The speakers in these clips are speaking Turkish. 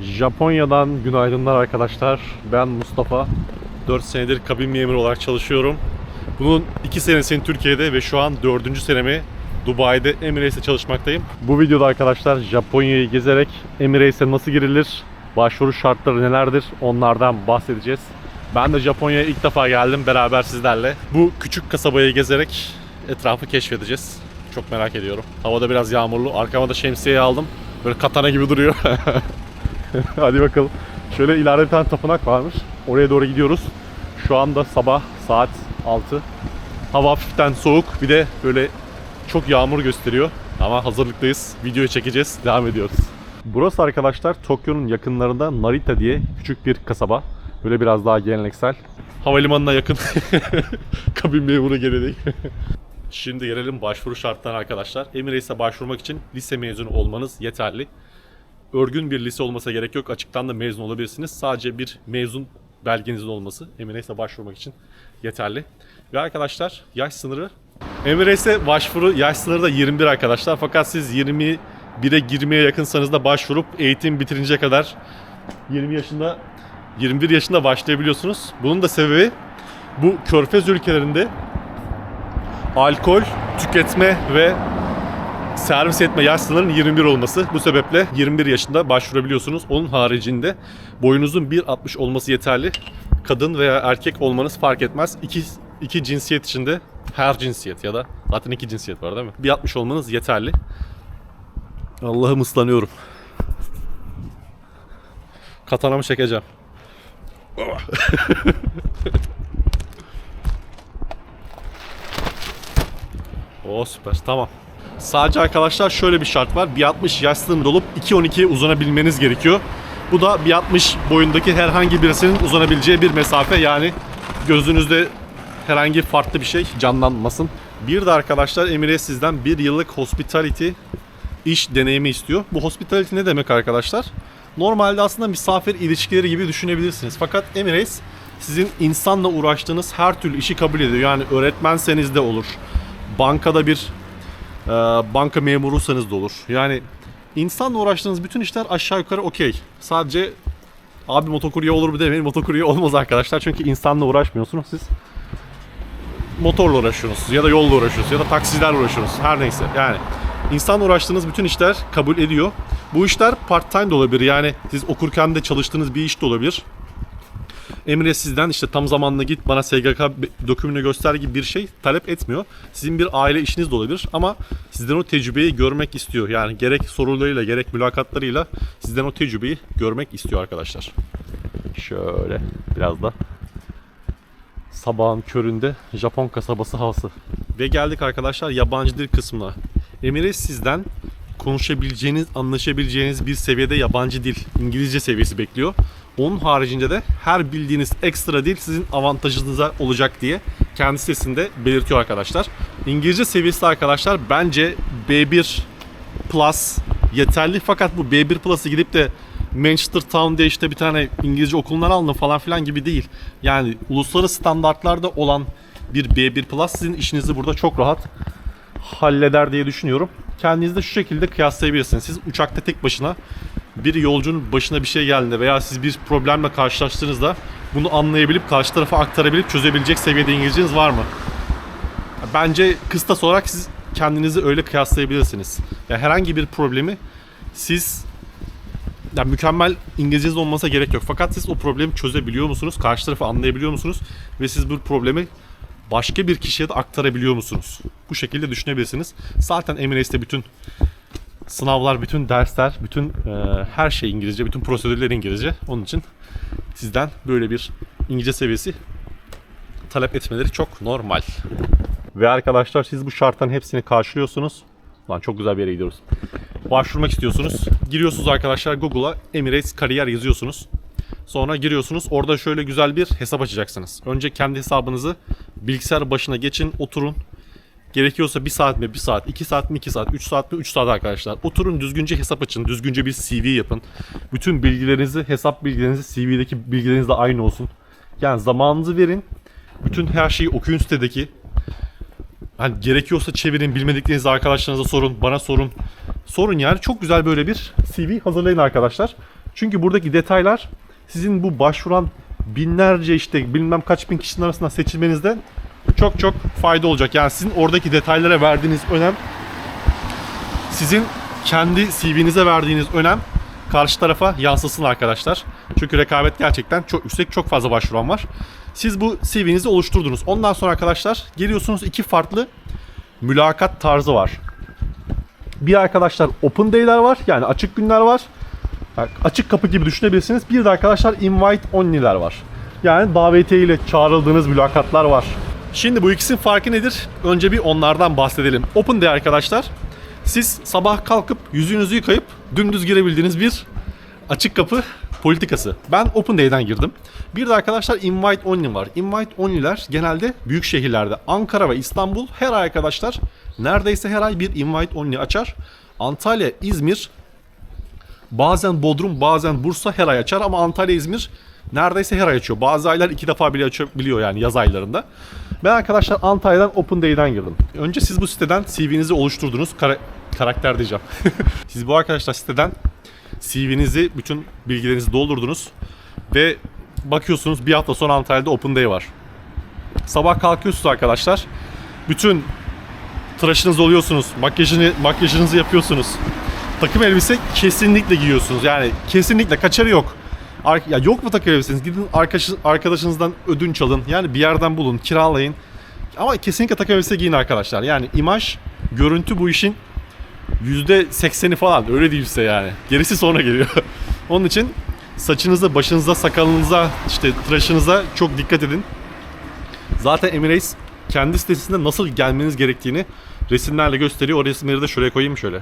Japonya'dan günaydınlar arkadaşlar. Ben Mustafa. 4 senedir kabin memuru olarak çalışıyorum. Bunun 2 senesini Türkiye'de ve şu an 4. senemi Dubai'de Emirates'te çalışmaktayım. Bu videoda arkadaşlar Japonya'yı gezerek Emirates'e nasıl girilir, başvuru şartları nelerdir onlardan bahsedeceğiz. Ben de Japonya'ya ilk defa geldim beraber sizlerle. Bu küçük kasabayı gezerek etrafı keşfedeceğiz. Çok merak ediyorum. Havada biraz yağmurlu. Arkama da şemsiyeyi aldım. Böyle katana gibi duruyor. Hadi bakalım. Şöyle ileride bir tane tapınak varmış. Oraya doğru gidiyoruz. Şu anda sabah saat 6. Hava hafiften soğuk. Bir de böyle çok yağmur gösteriyor. Ama hazırlıklıyız. Videoyu çekeceğiz. Devam ediyoruz. Burası arkadaşlar Tokyo'nun yakınlarında Narita diye küçük bir kasaba. Böyle biraz daha geleneksel. Havalimanına yakın. Kabin memuru geleneği. Şimdi gelelim başvuru şartlarına arkadaşlar. Emirates'e başvurmak için lise mezunu olmanız yeterli örgün bir lise olmasa gerek yok. Açıktan da mezun olabilirsiniz. Sadece bir mezun belgenizin olması Emirates'e başvurmak için yeterli. Ve arkadaşlar yaş sınırı Emirates'e başvuru yaş sınırı da 21 arkadaşlar. Fakat siz 21'e girmeye yakınsanız da başvurup eğitim bitirince kadar 20 yaşında 21 yaşında başlayabiliyorsunuz. Bunun da sebebi bu körfez ülkelerinde alkol tüketme ve servis etme yaş sınırının 21 olması. Bu sebeple 21 yaşında başvurabiliyorsunuz. Onun haricinde boyunuzun 1.60 olması yeterli. Kadın veya erkek olmanız fark etmez. İki, iki cinsiyet içinde her cinsiyet ya da zaten iki cinsiyet var değil mi? 1.60 olmanız yeterli. Allah'ım ıslanıyorum. Katanamı çekeceğim. Oo süper tamam. Sadece arkadaşlar şöyle bir şart var. 1.60 yaş sınırında olup 2.12'ye uzanabilmeniz gerekiyor. Bu da 1.60 boyundaki herhangi birisinin uzanabileceği bir mesafe. Yani gözünüzde herhangi farklı bir şey canlanmasın. Bir de arkadaşlar Emirates sizden bir yıllık hospitality iş deneyimi istiyor. Bu hospitality ne demek arkadaşlar? Normalde aslında misafir ilişkileri gibi düşünebilirsiniz. Fakat Emirates sizin insanla uğraştığınız her türlü işi kabul ediyor. Yani öğretmenseniz de olur. Bankada bir e, banka memuruysanız da olur. Yani insanla uğraştığınız bütün işler aşağı yukarı okey. Sadece abi motokurye olur mu demeyin. Motokurye olmaz arkadaşlar. Çünkü insanla uğraşmıyorsunuz siz. Motorla uğraşıyorsunuz ya da yolla uğraşıyorsunuz ya da taksicilerle uğraşıyorsunuz. Her neyse yani. İnsanla uğraştığınız bütün işler kabul ediyor. Bu işler part time de olabilir. Yani siz okurken de çalıştığınız bir iş de olabilir. Emre sizden işte tam zamanlı git bana SGK dokümünü göster gibi bir şey talep etmiyor. Sizin bir aile işiniz de olabilir ama sizden o tecrübeyi görmek istiyor. Yani gerek sorularıyla gerek mülakatlarıyla sizden o tecrübeyi görmek istiyor arkadaşlar. Şöyle biraz da sabahın köründe Japon kasabası havası. Ve geldik arkadaşlar yabancı dil kısmına. Emirates sizden konuşabileceğiniz, anlaşabileceğiniz bir seviyede yabancı dil, İngilizce seviyesi bekliyor. Onun haricinde de her bildiğiniz ekstra dil sizin avantajınıza olacak diye kendi sitesinde belirtiyor arkadaşlar. İngilizce seviyesi arkadaşlar bence B1 Plus yeterli fakat bu B1 Plus'ı gidip de Manchester Town diye işte bir tane İngilizce okulundan alın falan filan gibi değil. Yani uluslararası standartlarda olan bir B1 Plus sizin işinizi burada çok rahat halleder diye düşünüyorum. Kendinizi de şu şekilde kıyaslayabilirsiniz. Siz uçakta tek başına bir yolcunun başına bir şey geldiğinde veya siz bir problemle karşılaştığınızda bunu anlayabilip karşı tarafa aktarabilip çözebilecek seviyede İngilizceniz var mı? Bence kıstas olarak siz kendinizi öyle kıyaslayabilirsiniz. Yani herhangi bir problemi siz yani mükemmel İngilizceniz olmasa gerek yok. Fakat siz o problemi çözebiliyor musunuz? Karşı tarafı anlayabiliyor musunuz? Ve siz bu problemi başka bir kişiye de aktarabiliyor musunuz? Bu şekilde düşünebilirsiniz. Zaten Emirates'te bütün sınavlar, bütün dersler, bütün e, her şey İngilizce, bütün prosedürler İngilizce. Onun için sizden böyle bir İngilizce seviyesi talep etmeleri çok normal. Ve arkadaşlar siz bu şartların hepsini karşılıyorsunuz. Lan çok güzel bir yere gidiyoruz. Başvurmak istiyorsunuz. Giriyorsunuz arkadaşlar Google'a Emirates kariyer yazıyorsunuz. Sonra giriyorsunuz. Orada şöyle güzel bir hesap açacaksınız. Önce kendi hesabınızı bilgisayar başına geçin, oturun. Gerekiyorsa 1 saat mi 1 saat, 2 saat mi 2 saat, 3 saat mi 3 saat arkadaşlar. Oturun düzgünce hesap açın, düzgünce bir CV yapın. Bütün bilgilerinizi, hesap bilgilerinizi CV'deki bilgilerinizle aynı olsun. Yani zamanınızı verin. Bütün her şeyi okuyun sitedeki. Hani gerekiyorsa çevirin, bilmediklerinizi arkadaşlarınıza sorun, bana sorun. Sorun yani çok güzel böyle bir CV hazırlayın arkadaşlar. Çünkü buradaki detaylar sizin bu başvuran binlerce işte bilmem kaç bin kişinin arasından seçilmenizde çok çok fayda olacak. Yani sizin oradaki detaylara verdiğiniz önem sizin kendi CV'nize verdiğiniz önem karşı tarafa yansısın arkadaşlar. Çünkü rekabet gerçekten çok yüksek, çok fazla başvuran var. Siz bu CV'nizi oluşturdunuz. Ondan sonra arkadaşlar geliyorsunuz iki farklı mülakat tarzı var. Bir arkadaşlar open day'ler var. Yani açık günler var. Açık kapı gibi düşünebilirsiniz. Bir de arkadaşlar invite only'ler var. Yani davetiye ile çağrıldığınız mülakatlar var. Şimdi bu ikisinin farkı nedir? Önce bir onlardan bahsedelim. Open day arkadaşlar. Siz sabah kalkıp yüzünüzü yıkayıp dümdüz girebildiğiniz bir açık kapı politikası. Ben Open Day'den girdim. Bir de arkadaşlar Invite Only var. Invite Only'ler genelde büyük şehirlerde Ankara ve İstanbul her ay arkadaşlar neredeyse her ay bir Invite Only açar. Antalya, İzmir, bazen Bodrum, bazen Bursa her ay açar ama Antalya, İzmir neredeyse her ay açıyor. Bazı aylar iki defa bile açabiliyor yani yaz aylarında. Ben arkadaşlar Antalya'dan Open Day'den girdim. Önce siz bu siteden CV'nizi oluşturdunuz. Kara- karakter diyeceğim. siz bu arkadaşlar siteden CV'nizi, bütün bilgilerinizi doldurdunuz ve bakıyorsunuz bir hafta sonra Antalya'da Open Day var. Sabah kalkıyorsunuz arkadaşlar. Bütün tıraşınız oluyorsunuz. Makyajını, makyajınızı yapıyorsunuz. Takım elbise kesinlikle giyiyorsunuz. Yani kesinlikle kaçarı yok. Ar- ya yok mu takım elbiseniz? Gidin arkadaş, arkadaşınızdan ödünç alın. Yani bir yerden bulun, kiralayın. Ama kesinlikle takım elbise giyin arkadaşlar. Yani imaj, görüntü bu işin %80'i falan öyle değilse yani. Gerisi sonra geliyor. Onun için saçınıza, başınıza, sakalınıza, işte tıraşınıza çok dikkat edin. Zaten Emirates kendi sitesinde nasıl gelmeniz gerektiğini resimlerle gösteriyor. O resimleri de şuraya koyayım şöyle.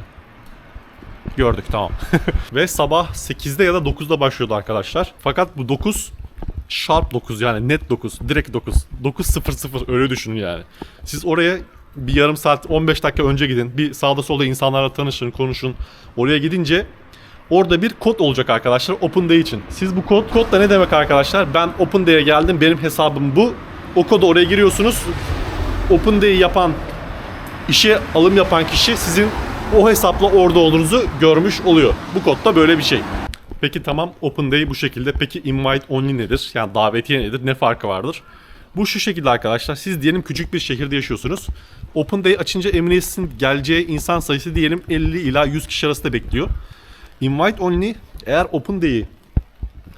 Gördük tamam. Ve sabah 8'de ya da 9'da başlıyordu arkadaşlar. Fakat bu 9 sharp 9 yani net 9, direkt 9. 9.00 öyle düşünün yani. Siz oraya bir yarım saat 15 dakika önce gidin. Bir sağda solda insanlarla tanışın, konuşun. Oraya gidince orada bir kod olacak arkadaşlar Open Day için. Siz bu kod, kod da ne demek arkadaşlar? Ben Open Day'e geldim, benim hesabım bu. O kodu oraya giriyorsunuz. Open Day'i yapan, işe alım yapan kişi sizin o hesapla orada olduğunuzu görmüş oluyor. Bu kod da böyle bir şey. Peki tamam Open Day bu şekilde. Peki Invite Only nedir? Yani davetiye nedir? Ne farkı vardır? Bu şu şekilde arkadaşlar. Siz diyelim küçük bir şehirde yaşıyorsunuz. Open Day açınca Emirates'in geleceği insan sayısı diyelim 50 ila 100 kişi arasında bekliyor. Invite Only eğer Open Day'i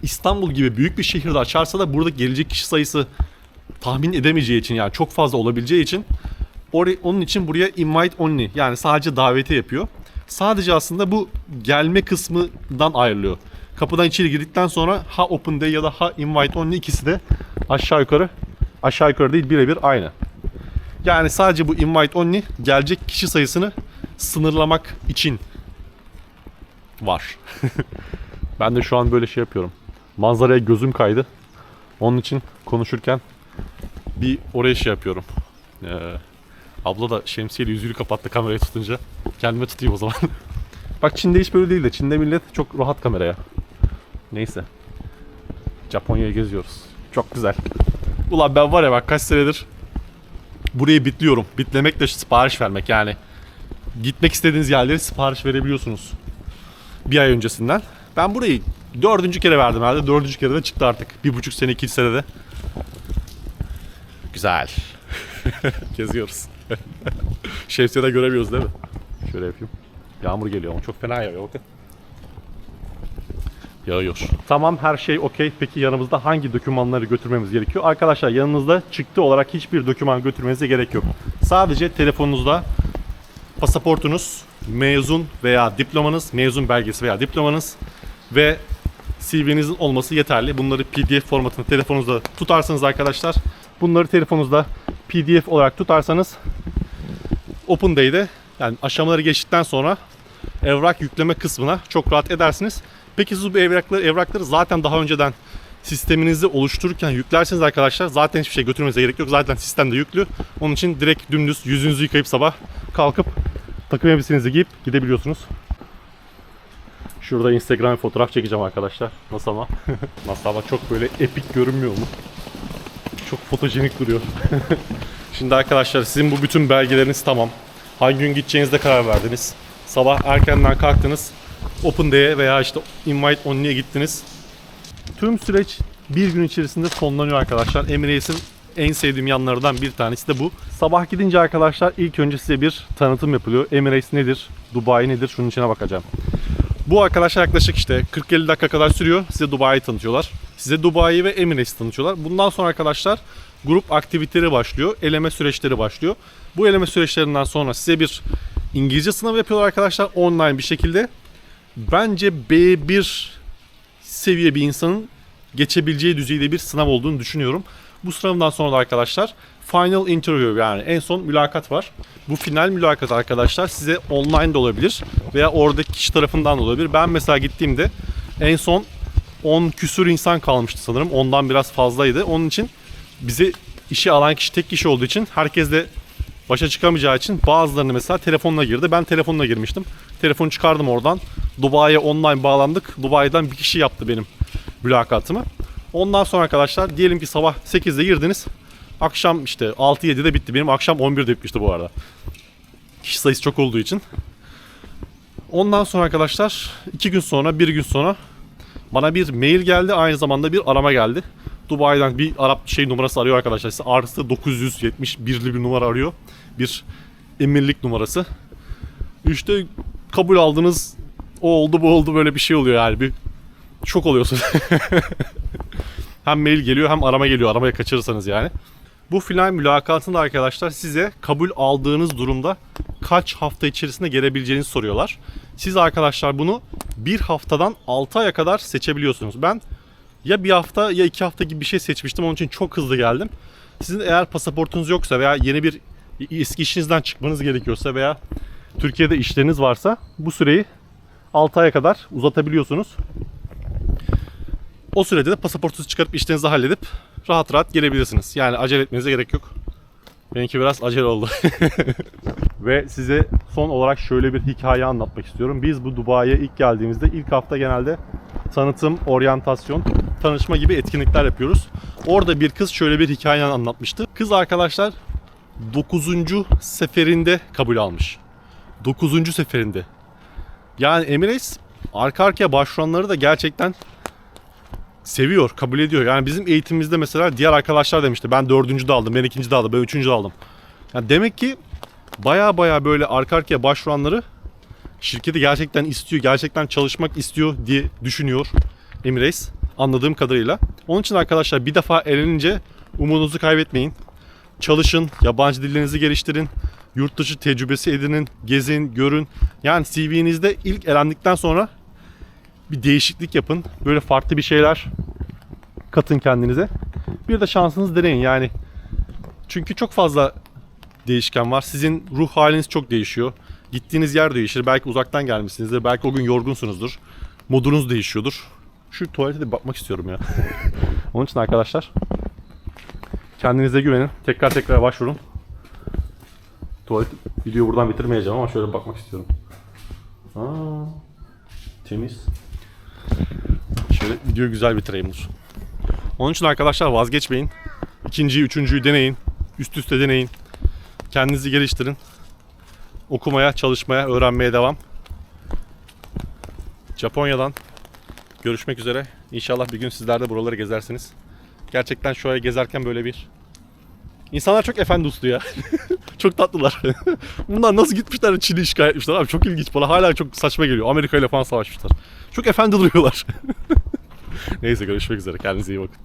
İstanbul gibi büyük bir şehirde açarsa da burada gelecek kişi sayısı tahmin edemeyeceği için yani çok fazla olabileceği için Ori- onun için buraya invite only yani sadece daveti yapıyor. Sadece aslında bu gelme kısmından ayrılıyor. Kapıdan içeri girdikten sonra ha open day ya da ha invite only ikisi de aşağı yukarı aşağı yukarı değil birebir aynı. Yani sadece bu invite only gelecek kişi sayısını sınırlamak için var. ben de şu an böyle şey yapıyorum. Manzaraya gözüm kaydı. Onun için konuşurken bir oraya şey yapıyorum. Ee, abla da şemsiyeyle yüzünü kapattı kamerayı tutunca. Kendime tutayım o zaman. Bak Çin'de hiç böyle değil de Çin'de millet çok rahat kameraya. Neyse. Japonya'yı geziyoruz. Çok güzel. Ulan ben var ya bak kaç senedir burayı bitliyorum. Bitlemek de sipariş vermek yani. Gitmek istediğiniz yerlere sipariş verebiliyorsunuz. Bir ay öncesinden. Ben burayı dördüncü kere verdim herhalde. Dördüncü kere de çıktı artık. Bir buçuk sene, iki senede. Güzel. Geziyoruz. Şemsiye de göremiyoruz değil mi? Şöyle yapayım. Yağmur geliyor ama çok fena yağıyor bakın. Yağıyor. Tamam her şey okey. Peki yanımızda hangi dokümanları götürmemiz gerekiyor? Arkadaşlar yanınızda çıktı olarak hiçbir doküman götürmenize gerek yok. Sadece telefonunuzda pasaportunuz, mezun veya diplomanız, mezun belgesi veya diplomanız ve CV'nizin olması yeterli. Bunları PDF formatında telefonunuzda tutarsanız arkadaşlar, bunları telefonunuzda PDF olarak tutarsanız Open Day'de yani aşamaları geçtikten sonra evrak yükleme kısmına çok rahat edersiniz. Peki siz bu evrakları, evrakları zaten daha önceden sisteminizi oluştururken yüklerseniz arkadaşlar zaten hiçbir şey götürmenize gerek yok. Zaten sistemde yüklü. Onun için direkt dümdüz yüzünüzü yıkayıp sabah kalkıp takım elbisenizi giyip gidebiliyorsunuz. Şurada Instagram fotoğraf çekeceğim arkadaşlar. Nasıl ama? Nasıl ama çok böyle epik görünmüyor mu? Çok fotojenik duruyor. Şimdi arkadaşlar sizin bu bütün belgeleriniz tamam. Hangi gün gideceğinizde karar verdiniz. Sabah erkenden kalktınız. Open Day'e veya işte Invite Only'ye gittiniz. Tüm süreç bir gün içerisinde sonlanıyor arkadaşlar. Emirates'in en sevdiğim yanlardan bir tanesi de bu. Sabah gidince arkadaşlar ilk önce size bir tanıtım yapılıyor. Emirates nedir? Dubai nedir? Şunun içine bakacağım. Bu arkadaşlar yaklaşık işte 40-50 dakika kadar sürüyor. Size Dubai'yi tanıtıyorlar. Size Dubai'yi ve Emirates'i tanıtıyorlar. Bundan sonra arkadaşlar grup aktiviteleri başlıyor. Eleme süreçleri başlıyor. Bu eleme süreçlerinden sonra size bir İngilizce sınavı yapıyorlar arkadaşlar online bir şekilde. Bence B1 seviye bir insanın geçebileceği düzeyde bir sınav olduğunu düşünüyorum. Bu sınavdan sonra da arkadaşlar final interview yani en son mülakat var. Bu final mülakat arkadaşlar size online de olabilir veya oradaki kişi tarafından da olabilir. Ben mesela gittiğimde en son 10 küsür insan kalmıştı sanırım. Ondan biraz fazlaydı. Onun için bizi işe alan kişi tek kişi olduğu için herkesle başa çıkamayacağı için bazılarını mesela telefonla girdi. Ben telefonla girmiştim. Telefonu çıkardım oradan. Dubai'ye online bağlandık. Dubai'den bir kişi yaptı benim mülakatımı. Ondan sonra arkadaşlar diyelim ki sabah 8'de girdiniz. Akşam işte 6-7'de bitti. Benim akşam 11'de bitmişti bu arada. Kişi sayısı çok olduğu için. Ondan sonra arkadaşlar 2 gün sonra 1 gün sonra bana bir mail geldi. Aynı zamanda bir arama geldi. Dubai'den bir Arap şey numarası arıyor arkadaşlar. Size artı 971'li bir numara arıyor. Bir emirlik numarası. İşte kabul aldınız. O oldu bu oldu böyle bir şey oluyor yani. Bir şok oluyorsun. hem mail geliyor hem arama geliyor. Aramaya kaçırırsanız yani. Bu final mülakatında arkadaşlar size kabul aldığınız durumda kaç hafta içerisinde gelebileceğinizi soruyorlar. Siz arkadaşlar bunu bir haftadan 6 aya kadar seçebiliyorsunuz. Ben ya bir hafta ya iki hafta gibi bir şey seçmiştim. Onun için çok hızlı geldim. Sizin eğer pasaportunuz yoksa veya yeni bir eski işinizden çıkmanız gerekiyorsa veya Türkiye'de işleriniz varsa bu süreyi 6 aya kadar uzatabiliyorsunuz. O sürede de pasaportunuzu çıkarıp işlerinizi halledip rahat rahat gelebilirsiniz. Yani acele etmenize gerek yok. Benimki biraz acele oldu. Ve size son olarak şöyle bir hikaye anlatmak istiyorum. Biz bu Dubai'ye ilk geldiğimizde ilk hafta genelde tanıtım, oryantasyon, tanışma gibi etkinlikler yapıyoruz. Orada bir kız şöyle bir hikaye anlatmıştı. Kız arkadaşlar 9. seferinde kabul almış. 9. seferinde. Yani Emirates arka arkaya başvuranları da gerçekten seviyor, kabul ediyor. Yani bizim eğitimimizde mesela diğer arkadaşlar demişti. Ben dördüncü de aldım, ben ikinci de aldım, ben üçüncü de aldım. Yani demek ki baya baya böyle arka arkaya başvuranları şirketi gerçekten istiyor, gerçekten çalışmak istiyor diye düşünüyor Emirates anladığım kadarıyla. Onun için arkadaşlar bir defa elenince umudunuzu kaybetmeyin. Çalışın, yabancı dillerinizi geliştirin, yurt dışı tecrübesi edinin, gezin, görün. Yani CV'nizde ilk elendikten sonra bir değişiklik yapın. Böyle farklı bir şeyler katın kendinize. Bir de şansınızı deneyin yani. Çünkü çok fazla değişken var. Sizin ruh haliniz çok değişiyor. Gittiğiniz yer değişir. Belki uzaktan gelmişsinizdir. Belki o gün yorgunsunuzdur. Modunuz değişiyordur. Şu tuvalete de bakmak istiyorum ya. Onun için arkadaşlar kendinize güvenin. Tekrar tekrar başvurun. Tuvalet videoyu buradan bitirmeyeceğim ama şöyle bakmak istiyorum. Aa, temiz. Şöyle videoyu güzel bitireyim dur. Onun için arkadaşlar vazgeçmeyin. İkinciyi, üçüncüyü deneyin. Üst üste deneyin. Kendinizi geliştirin. Okumaya, çalışmaya, öğrenmeye devam. Japonya'dan görüşmek üzere. İnşallah bir gün sizler de buraları gezersiniz. Gerçekten şöyle gezerken böyle bir İnsanlar çok efendi uslu ya. çok tatlılar. Bunlar nasıl gitmişler Çin'i işgal etmişler abi çok ilginç. Bana hala çok saçma geliyor. Amerika ile falan savaşmışlar. Çok efendi duruyorlar. Neyse görüşmek üzere. Kendinize iyi bakın.